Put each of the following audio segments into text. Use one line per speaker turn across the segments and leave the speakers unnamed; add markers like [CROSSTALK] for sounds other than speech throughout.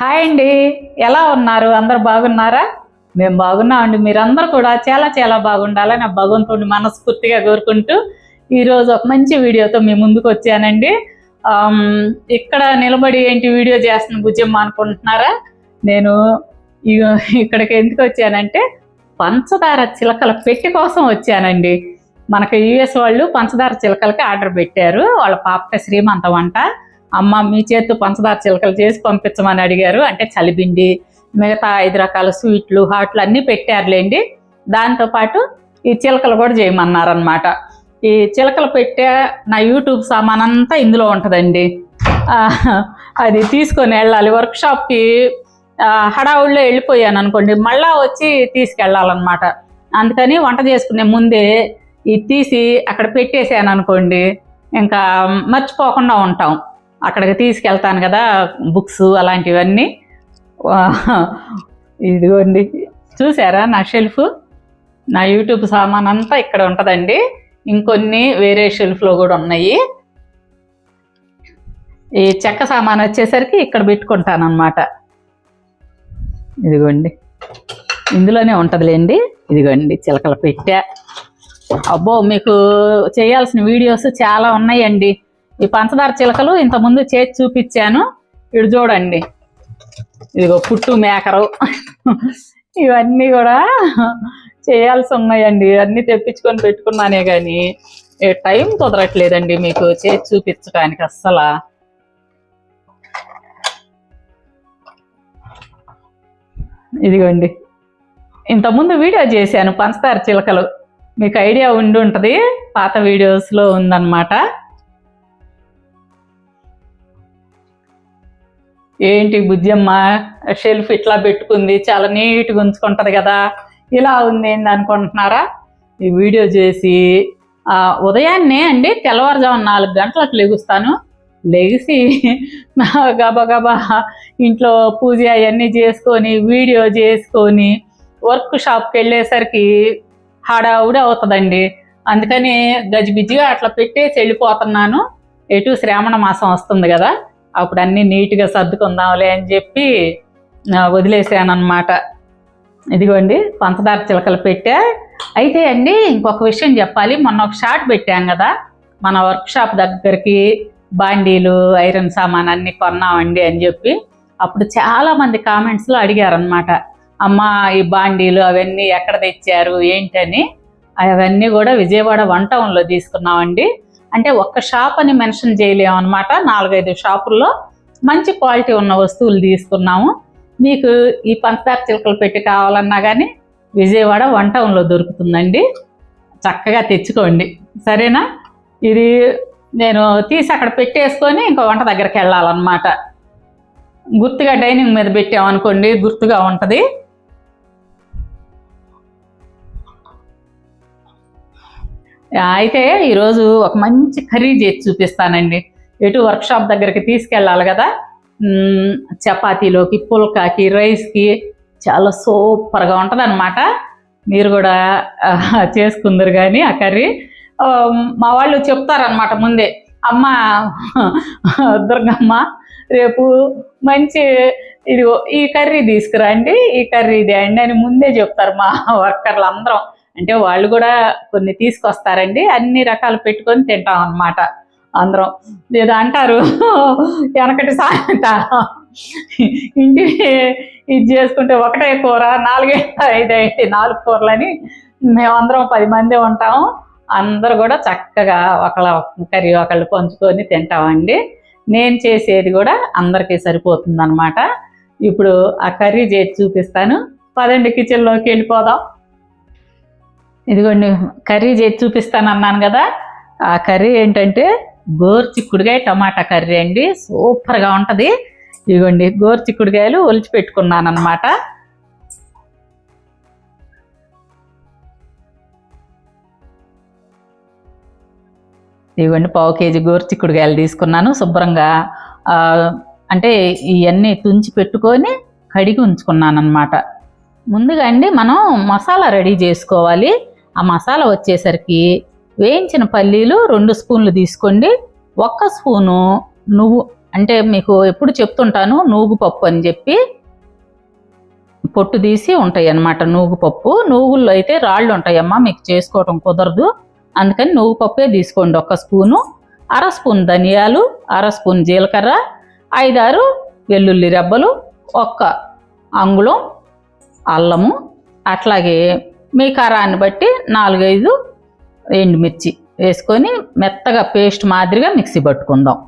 Hi అండి. ఎలా ఉన్నారు? అందరు బాగున్నారా? మేము బాగున్నామండి. మీరందరూ కూడా చాలా చాలా బాగుండాలని ఆ భగవంతుడిని మనస్ఫూర్తిగా కోరుకుంటూ ఈరోజు ఒక మంచి వీడియోతో మీ ముందుకు వచ్చానండి. ఇక్కడ నిలబడి ఏంటి వీడియో చేస్తున్న బుజ్జమ్మ అనుకుంటున్నారా నేను ఇక్కడికి ఎందుకు వచ్చానంటే పంచదార చిలకల పెట్టి కోసం వచ్చానండి. మనకి యుఎస్ వాళ్ళు పంచదార చిలకలకి ఆర్డర్ పెట్టారు. వాళ్ళ పాప శ్రీమంత వంట అమ్మ మీ చేతితో పంచదార చిలకలు చేసి పంపించమని అడిగారు. అంటే చలిపిండి మిగతా ఐదు రకాల స్వీట్లు హాట్లు అన్నీ పెట్టారులేండి. దాంతోపాటు ఈ చిలకలు కూడా చేయమన్నారనమాట ఈ చిలకలు పెట్టే నా యూట్యూబ్ సామాన్ అంతా ఇందులో ఉంటుందండి. అది తీసుకొని వెళ్ళాలి. వర్క్షాప్కి హడావుల్లో వెళ్ళిపోయాను అనుకోండి. మళ్ళా వచ్చి తీసుకెళ్ళాలన్నమాట. అందుకని వంట చేసుకునే ముందే ఇది తీసి అక్కడ పెట్టేసాను అనుకోండి. ఇంకా మర్చిపోకుండా ఉంటాం. అక్కడికి తీసుకెళ్తాను కదా బుక్స్ అలాంటివన్నీ. ఇదిగోండి. చూసారా నా షెల్ఫ్ నా యూట్యూబ్ సామాన్ అంతా ఇక్కడ ఉంటుందండి. ఇంకొన్ని వేరే షెల్ఫ్లో కూడా ఉన్నాయి. ఈ చెక్క సామాన్ వచ్చేసరికి ఇక్కడ పెట్టుకుంటాను ఇదిగోండి. ఇందులోనే ఉంటుందిలేండి. ఇదిగోండి చిలకల పెట్టా. అబ్బో మీకు చేయాల్సిన వీడియోస్ చాలా ఉన్నాయండి. ఈ పంచదార చిలకలు ఇంతకుముందు చేసి చూపించాను. ఇటు చూడండి. ఇదిగో పుట్టు మేకరు. ఇవన్నీ కూడా చేయాల్సి ఉన్నాయండి. అన్నీ తెప్పించుకొని పెట్టుకున్నానే కానీ టైం కుదరట్లేదండి మీకు చేసి చూపించడానికి అస్సలు. ఇదిగోండి. ఇంతకుముందు వీడియో చేశాను పంచదార చిలకలు. మీకు ఐడియా ఉండి ఉంటుంది పాత వీడియోస్లో ఉందన్నమాట. ఏంటి బుజ్జమ్మ? షెల్ఫ్ ఇట్లా పెట్టుకుంది చాలా నీట్గా ఉంచుకుంటుంది కదా. ఇలా ఉంది ఏంది అనుకుంటున్నారా? ఈ వీడియో చేసి ఉదయాన్నే అండి తెల్లవారుజామున నాలుగు గంటలకు లెగుస్తాను. లెగిసి గబగబా గబా గబా ఇంట్లో పూజ అవన్నీ చేసుకొని వీడియో చేసుకొని వర్క్ షాప్కి వెళ్ళేసరికి హడావుడి అవుతుందండి. అందుకని గజిబిజిగా అట్లా పెట్టేసి వెళ్ళిపోతున్నాను. ఎటు శ్రావణ మాసం వస్తుంది కదా. అప్పుడు అన్నీ నీట్గా సర్దుకుందాంలే అని చెప్పి వదిలేసాను ఇదిగోండి పంచదార చిలకలు పెట్టా. అయితే అండి ఇంకొక విషయం చెప్పాలి. మొన్న ఒక షార్ట్ పెట్టాం కదా మన వర్క్షాప్ దగ్గరికి బాండీలు ఐరన్ సామాన్ అన్ని కొన్నామండి అని చెప్పి. అప్పుడు చాలామంది కామెంట్స్లో అడిగారనమాట అమ్మ ఈ బాండీలు అవన్నీ ఎక్కడ తెచ్చారు ఏంటని. అవన్నీ కూడా విజయవాడ వన్ టౌన్లో తీసుకున్నామండి. అంటే ఒక్క షాప్ అని మెన్షన్ చేయలేము అనమాట నాలుగైదు షాపుల్లో మంచి క్వాలిటీ ఉన్న వస్తువులు తీసుకున్నాము. మీకు ఈ పంచదార చిలకలు పెట్టి కావాలన్నా కానీ విజయవాడ వన్ టౌన్లో దొరుకుతుందండి. చక్కగా తెచ్చుకోండి. సరేనా? ఇది నేను తీసి అక్కడ పెట్టేసుకొని ఇంకో వంట దగ్గరికి వెళ్ళాలన్నమాట. గుర్తుగా డైనింగ్ మీద పెట్టామనుకోండి గుర్తుగా ఉంటుంది. అయితే ఈరోజు ఒక మంచి కర్రీ చేసి చూపిస్తానండి. ఎటు వర్క్షాప్ దగ్గరికి తీసుకెళ్ళాలి కదా? చపాతీలోకి పుల్కాకి రైస్కి చాలా సూపర్గా ఉంటుంది అనమాట మీరు కూడా చేసుకుందరు కానీ ఆ కర్రీ. మా వాళ్ళు చెప్తారనమాట ముందే అమ్మ దుర్గమ్మ రేపు మంచి ఇదిగో ఈ కర్రీ తీసుకురండి ఈ కర్రీ ఇది అండి అని ముందే చెప్తారు మా వర్కర్లు అందరం. అంటే వాళ్ళు కూడా కొన్ని తీసుకొస్తారండి అన్ని రకాలు పెట్టుకొని తింటాం అన్నమాట అందరం. ఏదో అంటారు వెనకటి సామెత. ఇంటి ఇది చేసుకుంటే ఒకటే కూర నాలుగే ఐదు నాలుగు కూరలని మేమందరం పది మంది ఉంటాము అందరు కూడా చక్కగా ఒకళ్ళ కర్రీ ఒకళ్ళు పంచుకొని తింటామండి. నేను చేసేది కూడా అందరికీ సరిపోతుంది అనమాట ఇప్పుడు ఆ కర్రీ చేసి చూపిస్తాను. పదండి కిచెన్లోకి వెళ్ళిపోదాం. ఇదిగోండి కర్రీ చేసి చూపిస్తాను అన్నాను కదా. ఆ కర్రీ ఏంటంటే గోరుచిక్కుడుగాయ టమాటా కర్రీ అండి. సూపర్గా ఉంటుంది. ఇదిగోండి గోరుచిక్కుడుగాయలు ఒలిచి పెట్టుకున్నాను అనమాట ఇవ్వండి పావు కేజీ గోరుచిక్కుడుగాయలు తీసుకున్నాను. శుభ్రంగా అంటే ఇవన్నీ తుంచి పెట్టుకొని కడిగి ఉంచుకున్నాను అనమాట ముందుగా అండి మనం మసాలా రెడీ చేసుకోవాలి. ఆ మసాలా వచ్చేసరికి వేయించిన పల్లీలు రెండు స్పూన్లు తీసుకోండి. ఒక్క స్పూను నువ్వు అంటే మీకు ఎప్పుడు చెప్తుంటాను నూగు పప్పు అని చెప్పి పొట్టు తీసి ఉంటాయి అన్నమాట నూగు పప్పు. నూగుల్లో అయితే రాళ్ళు ఉంటాయమ్మా మీకు చేసుకోవటం కుదరదు. అందుకని నువ్వు పప్పే తీసుకోండి ఒక స్పూను. అర స్పూన్ ధనియాలు అర స్పూన్ జీలకర్ర ఐదారు వెల్లుల్లి రెబ్బలు ఒక్క అంగుళం అల్లము అట్లాగే మీ కారాన్ని బట్టి నాలుగైదు ఎండుమిర్చి వేసుకొని మెత్తగా పేస్ట్ మాదిరిగా మిక్సీ పట్టుకుందాం.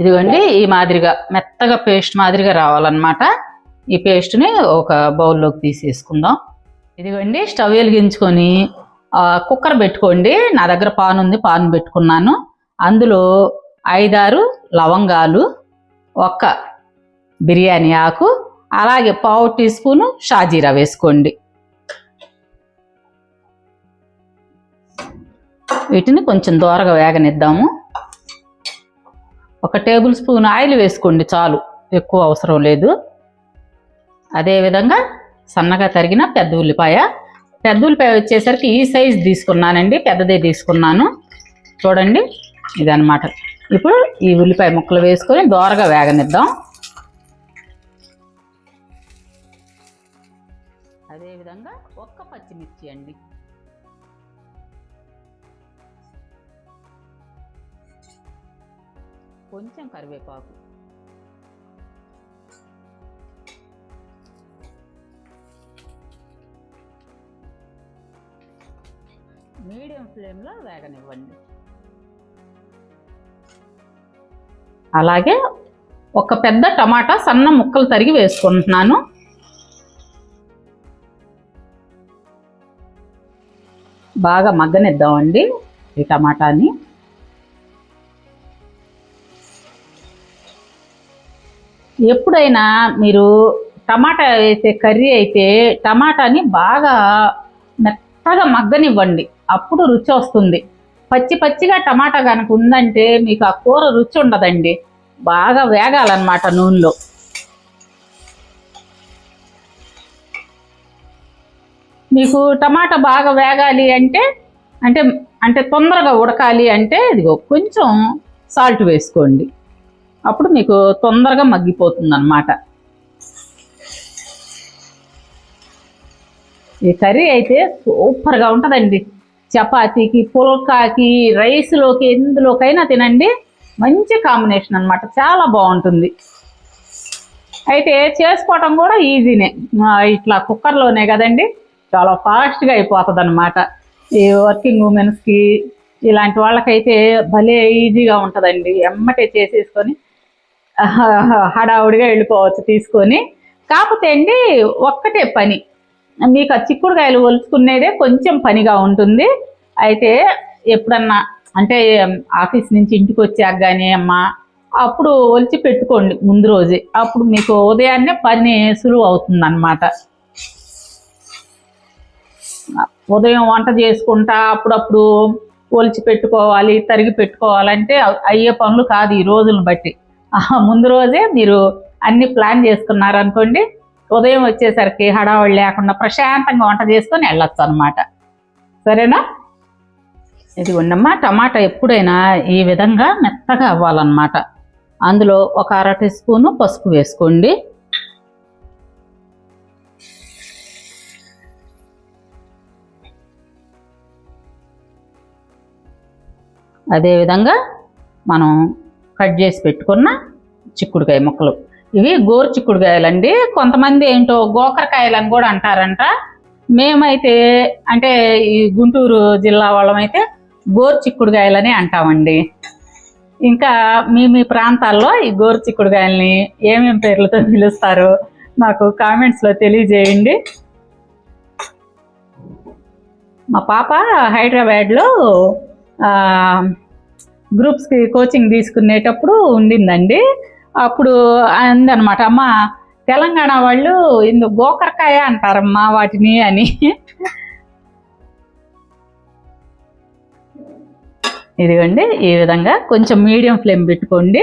ఇదిగోండి ఈ మాదిరిగా మెత్తగా పేస్ట్ మాదిరిగా రావాలన్నమాట. ఈ పేస్ట్ని ఒక బౌల్లోకి తీసేసుకుందాం. ఇదిగోండి స్టవ్ వెలిగించుకొని కుక్కర్ పెట్టుకోండి. నా దగ్గర పాన్ ఉంది పాన్ పెట్టుకున్నాను. అందులో ఐదారు లవంగాలు ఒక్క బిర్యానీ ఆకు అలాగే పావు టీ స్పూను షాజీరా వేసుకోండి. వీటిని కొంచెం దూరగా వేగనిద్దాము. ఒక టేబుల్ స్పూన్ ఆయిల్ వేసుకోండి చాలు ఎక్కువ అవసరం లేదు. అదేవిధంగా సన్నగా తరిగిన పెద్ద ఉల్లిపాయ. పెద్ద ఉల్లిపాయ వచ్చేసరికి ఈ సైజ్ తీసుకున్నానండి పెద్దదే తీసుకున్నాను. చూడండి ఇదన్నమాట. ఇప్పుడు ఈ ఉల్లిపాయ ముక్కలు వేసుకొని దోరగా వేగనిద్దాం. కరివేపాకు. మీడియం ఫ్లేమ్లో వేగనివ్వండి. అలాగే ఒక పెద్ద టమాటా సన్న ముక్కలు తరిగి వేసుకుంటున్నాను. బాగా మగ్గనిద్దామండి ఈ టమాటాని. ఎప్పుడైనా మీరు టమాటా వేసే కర్రీ అయితే టమాటాని బాగా మెత్తగా మగ్గనివ్వండి. అప్పుడు రుచి వస్తుంది. పచ్చి పచ్చిగా టమాటా కనుక ఉందంటే మీకు ఆ కూర రుచి ఉండదండి. బాగా వేగాలన్నమాట నూనెలో. మీకు టమాటా బాగా వేగాలి అంటే అంటే అంటే తొందరగా ఉడకాలి అంటే ఇదిగో కొంచెం సాల్ట్ వేసుకోండి. అప్పుడు మీకు తొందరగా మగ్గిపోతుంది అనమాట ఈ కర్రీ అయితే సూపర్గా ఉంటుందండి. చపాతీకి పుల్కాకి రైస్లోకి ఎందులోకైనా తినండి. మంచి కాంబినేషన్ అన్నమాట. చాలా బాగుంటుంది. అయితే చేసుకోవటం కూడా ఈజీనే. ఇట్లా కుక్కర్లోనే కదండి. చాలా ఫాస్ట్గా అయిపోతుంది అనమాట ఈ వర్కింగ్ ఉమెన్స్కి ఇలాంటి వాళ్ళకైతే భలే ఈజీగా ఉంటుందండి. ఎమ్మటే చేసేసుకొని [LAUGHS] హడావుడిగా వెళ్ళిపోవచ్చు తీసుకొని. కాకపోతే అండి ఒక్కటే పని. మీకు ఆ చిక్కుడుకాయలు ఒలుచుకునేదే కొంచెం పనిగా ఉంటుంది. అయితే ఎప్పుడన్నా అంటే ఆఫీస్ నుంచి ఇంటికి వచ్చాక కానీ అమ్మ అప్పుడు ఒలిచి పెట్టుకోండి ముందు రోజే. అప్పుడు మీకు ఉదయాన్నే పని సులువు అవుతుంది అనమాట ఉదయం వంట చేసుకుంటా అప్పుడప్పుడు ఒలిచి పెట్టుకోవాలి తరిగి పెట్టుకోవాలంటే అయ్యే పనులు కాదు ఈ రోజులను బట్టి. ముందు రోజే మీరు అన్ని ప్లాన్ చేసుకున్నారనుకోండి ఉదయం వచ్చేసరికి హడావుడి లేకుండా ప్రశాంతంగా వంట చేసుకొని వెళ్ళొచ్చు అనమాట సరేనా? ఇది ఉండమ్మా టమాటా ఎప్పుడైనా ఈ విధంగా మెత్తగా అవ్వాలన్నమాట. అందులో ఒక అర టీ స్పూను పసుపు వేసుకోండి. అదేవిధంగా మనం కట్ చేసి పెట్టుకున్న చిక్కుడుకాయ ముక్కలు. ఇవి గోరు చిక్కుడుకాయలండి. కొంతమంది ఏంటో గోకరకాయలు అని కూడా అంటారంట. మేమైతే అంటే ఈ గుంటూరు జిల్లా వాళ్ళమైతే గోరు చిక్కుడుకాయలని అంటామండి. ఇంకా మీ మీ ప్రాంతాల్లో ఈ గోరు చిక్కుడుకాయల్ని ఏమేం పేర్లతో పిలుస్తారు? నాకు కామెంట్స్లో తెలియజేయండి. మా పాప హైదరాబాద్లో గ్రూప్స్కి కోచింగ్ తీసుకునేటప్పుడు ఉండిందండి. అప్పుడు అందనమాట అమ్మ తెలంగాణ వాళ్ళు ఇందు గోకరకాయ అంటారమ్మా వాటిని అని. ఇదిగోండి ఈ విధంగా కొంచెం మీడియం ఫ్లేమ్ పెట్టుకోండి.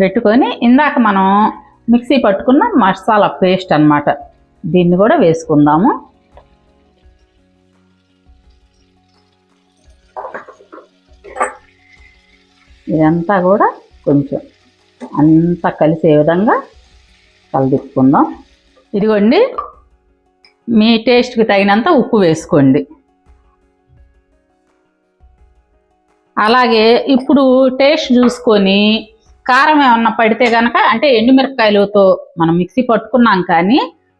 పెట్టుకొని ఇందాక మనం మిక్సీ పట్టుకున్న మసాలా పేస్ట్ అన్నమాట. దీన్ని కూడా వేసుకుందాము. ఇదంతా కూడా కొంచెం అంతా కలిసే విధంగా కలదిప్పుకుందాం ఇదిగోండి మీ టేస్ట్కి తగినంత ఉప్పు వేసుకోండి. అలాగే ఇప్పుడు టేస్ట్ చూసుకొని కారం ఏమన్నా పడితే కనుక అంటే ఎండుమిరపకాయలతో మనం మిక్సీ పట్టుకున్నాం కానీ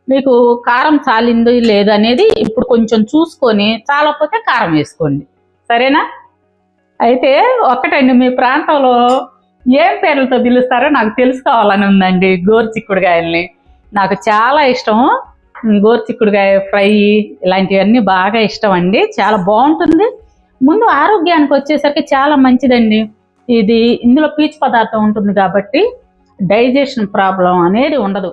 మీకు కారం చాలింది లేదనేది ఇప్పుడు కొంచెం చూసుకొని చాలకపోతే కారం వేసుకోండి. సరేనా? అయితే ఒక్కటండి మీ ప్రాంతంలో ఏం పేర్లతో పిలుస్తారో నాకు తెలుసుకోవాలని ఉందండి గోరుచిక్కుడుగాయల్ని నాకు చాలా ఇష్టం. గోరుచిక్కుడుగాయ ఫ్రై ఇలాంటివన్నీ బాగా ఇష్టం అండి. చాలా బాగుంటుంది. ముందు ఆరోగ్యానికి వచ్చేసరికి చాలా మంచిదండి. ఇది ఇందులో పీచు పదార్థం ఉంటుంది కాబట్టి డైజెషన్ ప్రాబ్లం అనేది ఉండదు.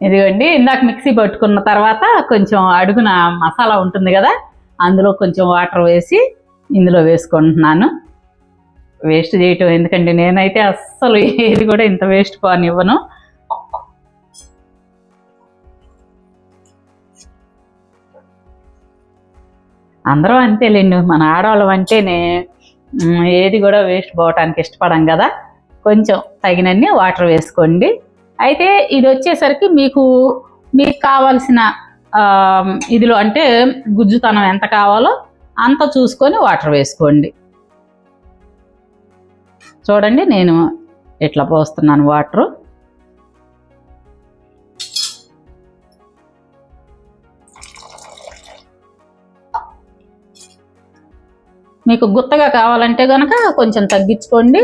ఇదిగోండి ఇందాక మిక్సీ పట్టుకున్న తర్వాత కొంచెం అడుగున మసాలా ఉంటుంది కదా అందులో కొంచెం వాటర్ వేసి ఇందులో వేసుకుంటున్నాను. వేస్ట్ చేయటం ఎందుకంటే నేనైతే అస్సలు ఏది కూడా ఇంత వేస్ట్ పోనివ్వను. అందరం అంతేలేండి మన ఆడవాళ్ళం అంటేనే ఏది కూడా వేస్ట్ పోవటానికి ఇష్టపడం కదా. కొంచెం తగినన్ని వాటర్ వేసుకోండి. అయితే ఇది వచ్చేసరికి మీకు మీకు కావాల్సిన ఇదిలో అంటే గుజ్జుతనం ఎంత కావాలో అంత చూసుకొని వాటర్ వేసుకోండి. చూడండి నేను ఇట్లా పోస్తున్నాను వాటరు. మీకు గుత్తగా కావాలంటే కనుక కొంచెం తగ్గించుకోండి.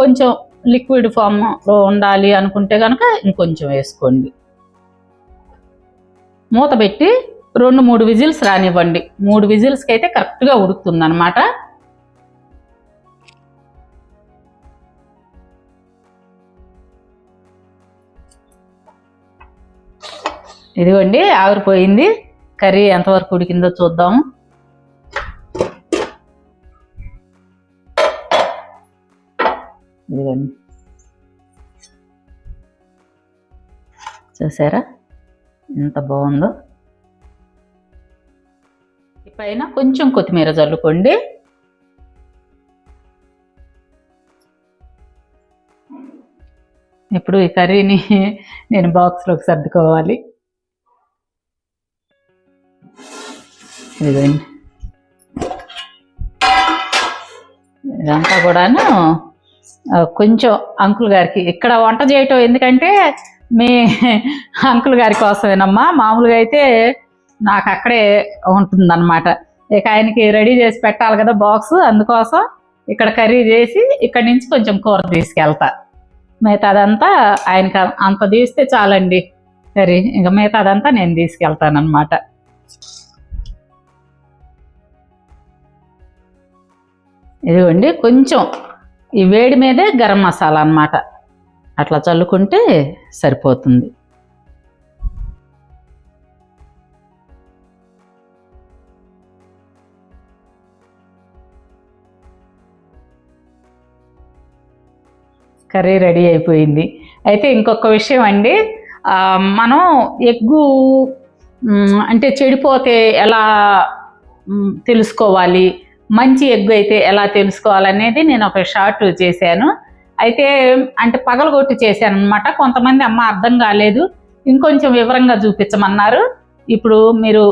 కొంచెం లిక్విడ్ ఫామ్లో ఉండాలి అనుకుంటే కనుక ఇంకొంచెం వేసుకోండి. మూత పెట్టి రెండు మూడు విజిల్స్ రానివ్వండి. మూడు విజిల్స్కి అయితే కరెక్ట్గా ఉడుకుతుంది అనమాట ఇదిగోండి ఆవిరిపోయింది. కర్రీ ఎంతవరకు ఉడికిందో చూద్దాము ఇదిగోండి. చూసారా? ఎంత బాగుందో. పైన కొంచెం కొత్తిమీర చల్లుకోండి. ఇప్పుడు ఈ కర్రీని [LAUGHS] నేను బాక్స్లోకి సర్దుకోవాలి. ఇదండి ఇదంతా కూడాను కొంచెం అంకుల్ గారికి ఇక్కడ వంట చేయటం ఎందుకంటే మీ [LAUGHS] అంకుల్ గారి కోసమేనమ్మా. మామూలుగా అయితే నాకు అక్కడే ఉంటుందన్నమాట. ఇక ఆయనకి రెడీ చేసి పెట్టాలి కదా బాక్స్ అందుకోసం ఇక్కడ కర్రీ చేసి ఇక్కడ నుంచి కొంచెం కూర తీసుకెళ్తా. మిగతాదంతా ఆయనకి అంత తీస్తే చాలండి కర్రీ. ఇంకా మిగతాదంతా నేను తీసుకెళ్తానన్నమాట. ఇదిగోండి కొంచెం ఈ వేడి మీదే గరం మసాలా అన్నమాట. అట్లా చల్లుకుంటే సరిపోతుంది. కర్రీ రెడీ అయిపోయింది. అయితే ఇంకొక విషయం అండి మనం ఎగ్గు అంటే చెడిపోతే ఎలా తెలుసుకోవాలి? మంచి ఎగ్గు అయితే ఎలా తెలుసుకోవాలనేది నేను ఒక షార్ట్ చేశాను. అయితే అంటే పగలగొట్టి చేశాను అనమాట కొంతమంది అమ్మ అర్థం కాలేదు. ఇంకొంచెం వివరంగా చూపించమన్నారు. ఇప్పుడు మీరు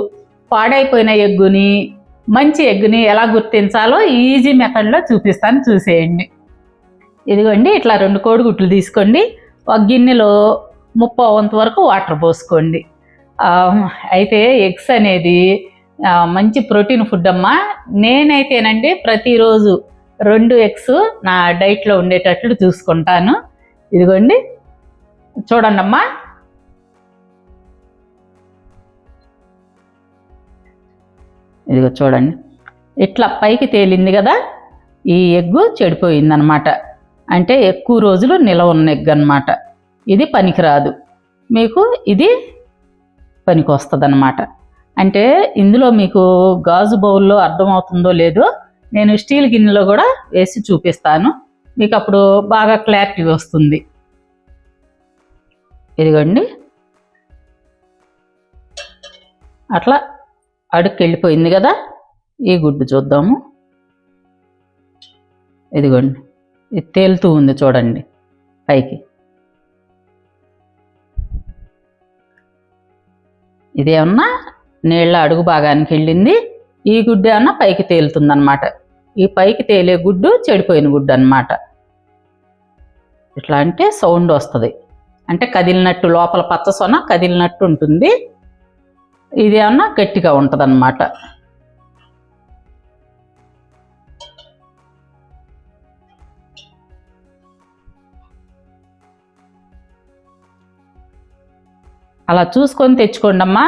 పాడైపోయిన ఎగ్గుని మంచి ఎగ్గుని ఎలా గుర్తించాలో ఈజీ మెథడ్లో చూపిస్తాను చూసేయండి. ఇదిగోండి ఇట్లా రెండు కోడిగుడ్లు తీసుకోండి. ఒక గిన్నెలో ముప్పై వంత వరకు వాటర్ పోసుకోండి. అయితే ఎగ్స్ అనేది మంచి ప్రోటీన్ ఫుడ్ అమ్మా. నేనైతేనండి ప్రతిరోజు రెండు ఎగ్స్ నా డైట్లో ఉండేటట్లు చూసుకుంటాను. ఇదిగోండి చూడండి అమ్మా ఇదిగో చూడండి ఇట్లా పైకి తేలింది కదా ఈ ఎగ్గు చెడిపోయిందనమాట. అంటే ఎక్కువ రోజులు నిలవ నెగ్గనమాట అనమాట ఇది పనికిరాదు. మీకు ఇది పనికి వస్తుంది అంటే ఇందులో మీకు గాజు బౌల్లో అర్థమవుతుందో లేదో నేను స్టీల్ గిన్నెలో కూడా వేసి చూపిస్తాను. మీకు అప్పుడు బాగా క్లారిటీ వస్తుంది. ఇదిగోండి. అట్లా అడుక్కి వెళ్ళిపోయింది కదా. ఈ గుడ్డు చూద్దాము. ఇదిగోండి. ఇది తేలుతూ ఉంది చూడండి పైకి. ఇదేమన్నా నీళ్ళ అడుగు భాగానికి వెళ్ళింది. ఈ గుడ్డు ఏమన్నా పైకి తేలుతుందన్నమాట. ఈ పైకి తేలే గుడ్డు చెడిపోయిన గుడ్డు అనమాట ఇట్లా అంటే సౌండ్ వస్తుంది. అంటే కదిలినట్టు లోపల పచ్చసొన కదిలినట్టు ఉంటుంది. ఇది ఏమన్నా గట్టిగా ఉంటుంది అలా చూసుకొని తెచ్చుకోండి అమ్మా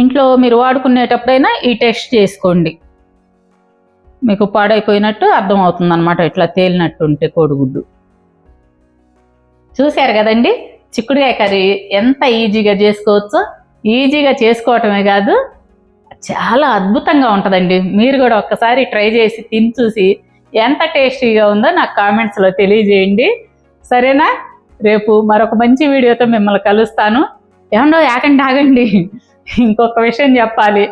ఇంట్లో మీరు వాడుకునేటప్పుడైనా ఈ టెస్ట్ చేసుకోండి. మీకు పాడైపోయినట్టు అర్థమవుతుంది అనమాట ఇట్లా తేలినట్టు ఉంటే కోడిగుడ్డు. చూశారు కదండి చిక్కుడుకాయ కర్రీ ఎంత ఈజీగా చేసుకోవచ్చో? ఈజీగా చేసుకోవటమే కాదు చాలా అద్భుతంగా ఉంటుందండి. మీరు కూడా ఒక్కసారి ట్రై చేసి తిని చూసి ఎంత టేస్టీగా ఉందో నాకు కామెంట్స్లో తెలియజేయండి. సరేనా? రేపు మరొక మంచి వీడియోతో మిమ్మల్ని కలుస్తాను. ఏమన్నా యాకండి ఆగండి. ఇంకొక విషయం చెప్పాలి.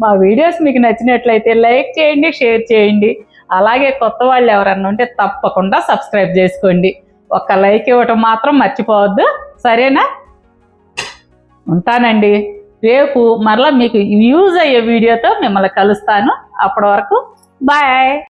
మా వీడియోస్ మీకు నచ్చినట్లయితే లైక్ చేయండి షేర్ చేయండి. అలాగే కొత్త వాళ్ళు ఎవరన్నా ఉంటే తప్పకుండా సబ్స్క్రైబ్ చేసుకోండి. ఒక లైక్ ఇవ్వటం మాత్రం మర్చిపోవద్దు. సరేనా? ఉంటానండి. రేపు మరలా మీకు యూజ్ అయ్యే వీడియోతో మిమ్మల్ని కలుస్తాను. అప్పటి వరకు బాయ్.